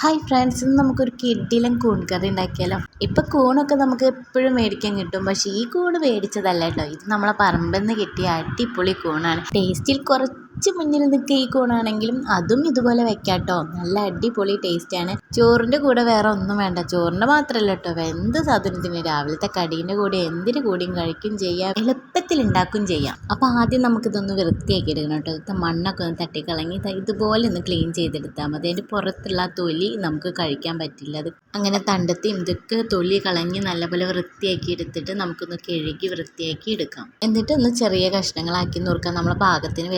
Hi friends ഇന്ന് നമുക്കൊരു കിഡിലും കൂൺ കറി ഉണ്ടാക്കിയാലോ? ഇപ്പം കൂണൊക്കെ നമുക്ക് എപ്പോഴും മേടിക്കാൻ കിട്ടും. പക്ഷേ ഈ കൂണ് മേടിച്ചതല്ല കേട്ടോ. ഇത് നമ്മളെ പറമ്പിൽ നിന്ന് കിട്ടിയ അടിപൊളി കൂണാണ്. ടേസ്റ്റിൽ കുറച്ച് മുന്നിൽ നിൽക്കുക ഈ കൂണാണെങ്കിലും അതും ഇതുപോലെ വെക്കാം കേട്ടോ നല്ല അടിപൊളി ടേസ്റ്റാണ് ചോറിന്റെ കൂടെ വേറെ ഒന്നും വേണ്ട. ചോറിന്റെ മാത്രമല്ല കേട്ടോ എന്ത് സാധനത്തിന് രാവിലത്തെ കടീന്റെ കൂടെ എന്തിനു കൂടിയും കഴിക്കും ചെയ്യാം. എളുപ്പത്തിൽ ഉണ്ടാക്കും ചെയ്യാം. അപ്പോൾ ആദ്യം നമുക്കിതൊന്ന് വൃത്തിയാക്കി എടുക്കണം കേട്ടോ ഇത് മണ്ണൊക്കെ ഒന്ന് തട്ടിക്കളങ്ങി ഇതുപോലെ ഒന്ന് ക്ലീൻ ചെയ്തെടുത്താൽ മതി. അതിന്റെ പുറത്തുള്ള തൊലി നമുക്ക് കഴിക്കാൻ പറ്റില്ല. അത് അങ്ങനെ തണ്ടത്തെയും ഇതൊക്കെ തൊലി കളഞ്ഞ് നല്ലപോലെ വൃത്തിയാക്കി എടുത്തിട്ട് നമുക്കൊന്ന് കഴുകി വൃത്തിയാക്കി എടുക്കാം. എന്നിട്ട് ഒന്ന് ചെറിയ കഷ്ണങ്ങളാക്കി നുറുക്കാൻ നമ്മളെ പാകത്തിന്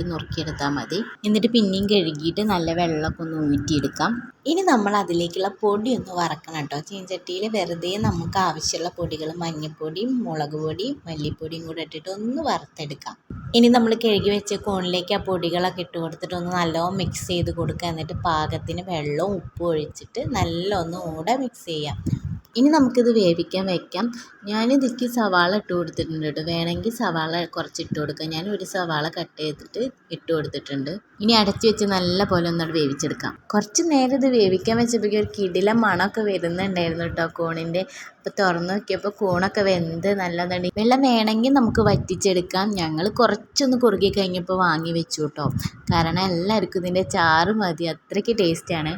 വലുപ്പാക്കിയിട്ട് നുറുക്കിയെടുത്താൽ മതി. എന്നിട്ട് പിന്നെയും കഴുകിയിട്ട് നല്ല വെള്ളമൊക്കെ ഒന്ന് ഊറ്റിയെടുക്കാം. ഇനി നമ്മൾ അതിലേക്കുള്ള പൊടി ഒന്ന് വറക്കണം കേട്ടോ. ചീഞ്ചട്ടിയിൽ വെറുതെ നമുക്ക് ആവശ്യമുള്ള പൊടികൾ മഞ്ഞൾപ്പൊടിയും മുളക് പൊടിയും മല്ലിപ്പൊടിയും കൂടെ ഇട്ടിട്ട് ഒന്ന് വറുത്തെടുക്കാം. ഇനി നമ്മൾ കഴുകി വെച്ച കോണിലേക്ക് ആ പൊടികളൊക്കെ ഇട്ട് കൊടുത്തിട്ട് ഒന്ന് നല്ലോണം മിക്സ് ചെയ്ത് കൊടുക്കുക. എന്നിട്ട് പാകത്തിന് വെള്ളവും ഉപ്പും ഒഴിച്ചിട്ട് നല്ലോണം കൂടെ മിക്സ് ചെയ്യാം. ഇനി നമുക്കിത് വേവിക്കാൻ വെക്കാം. ഞാനിതിക്ക് സവാള ഇട്ട് കൊടുത്തിട്ടുണ്ട് കേട്ടോ. വേണമെങ്കിൽ സവാള കുറച്ച് ഇട്ട് കൊടുക്കാം. ഞാൻ ഒരു സവാള കട്ട് ചെയ്തിട്ട് ഇട്ട് കൊടുത്തിട്ടുണ്ട്. ഇനി അടച്ചു വെച്ച് നല്ല പോലെ ഒന്നോട് വേവിച്ചെടുക്കാം. കുറച്ച് നേരം ഇത് വേവിക്കാൻ വെച്ചപ്പോഴേക്കും ഒരു കിടില മണമൊക്കെ വരുന്നുണ്ടായിരുന്നു കേട്ടോ കോണിന്റെ. അപ്പോൾ തുറന്ന് നോക്കിയപ്പോൾ കൂണൊക്കെ വെന്ത് നല്ലതാണ്. വെള്ളം വേണമെങ്കിൽ നമുക്ക് വറ്റിച്ചെടുക്കാം. ഞങ്ങൾ കുറച്ചൊന്ന് കുറുകി കഴിഞ്ഞപ്പോൾ വാങ്ങി വെച്ചു കേട്ടോ. കാരണം എല്ലാവർക്കും ഇതിന്റെ ചാറ് മതി. അത്രയ്ക്ക് ടേസ്റ്റാണ്.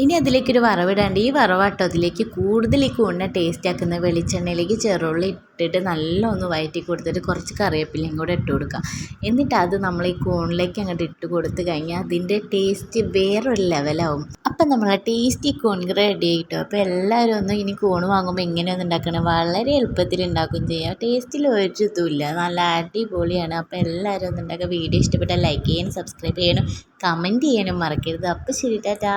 ഇനി അതിലേക്കൊരു വറവിടാണ്ട് ഈ വറവാട്ടോ അതിലേക്ക് കൂടുതൽ ഈ കൂണിനെ ടേസ്റ്റ് ആക്കുന്ന വെളിച്ചെണ്ണയിലേക്ക് ചെറുള്ളി ഇട്ടിട്ട് നല്ല ഒന്ന് വയറ്റി കൊടുത്തിട്ട് കുറച്ച് കറിവേപ്പിലയും കൂടെ ഇട്ട് കൊടുക്കുക. എന്നിട്ട് അത് നമ്മൾ ഈ കൂണിലേക്ക് അങ്ങോട്ട് ഇട്ട് കൊടുത്ത് കഴിഞ്ഞാൽ അതിന്റെ ടേസ്റ്റ് വേറൊരു ലെവലാവും അപ്പം നമ്മളെ ടേസ്റ്റി കൂൺ റെഡി ആയിട്ടോ? അപ്പോൾ എല്ലാവരും ഒന്ന് ഇനി കൂൺ വാങ്ങുമ്പോൾ ഇങ്ങനെയൊന്നും ഉണ്ടാക്കണം? വളരെ എളുപ്പത്തിൽ ഉണ്ടാക്കുകയും ചെയ്യാം. ടേസ്റ്റിൽ ഒരു ഇതുമില്ല നല്ല അടിപൊളിയാണ്. അപ്പോൾ എല്ലാവരും ഒന്ന് ഉണ്ടാക്കുക. വീഡിയോ ഇഷ്ടപ്പെട്ടാൽ ലൈക്ക് ചെയ്യാനും സബ്സ്ക്രൈബ് ചെയ്യാനും കമന്റ് ചെയ്യാനും മറക്കരുത്. അപ്പോൾ ശരി ടാറ്റാ.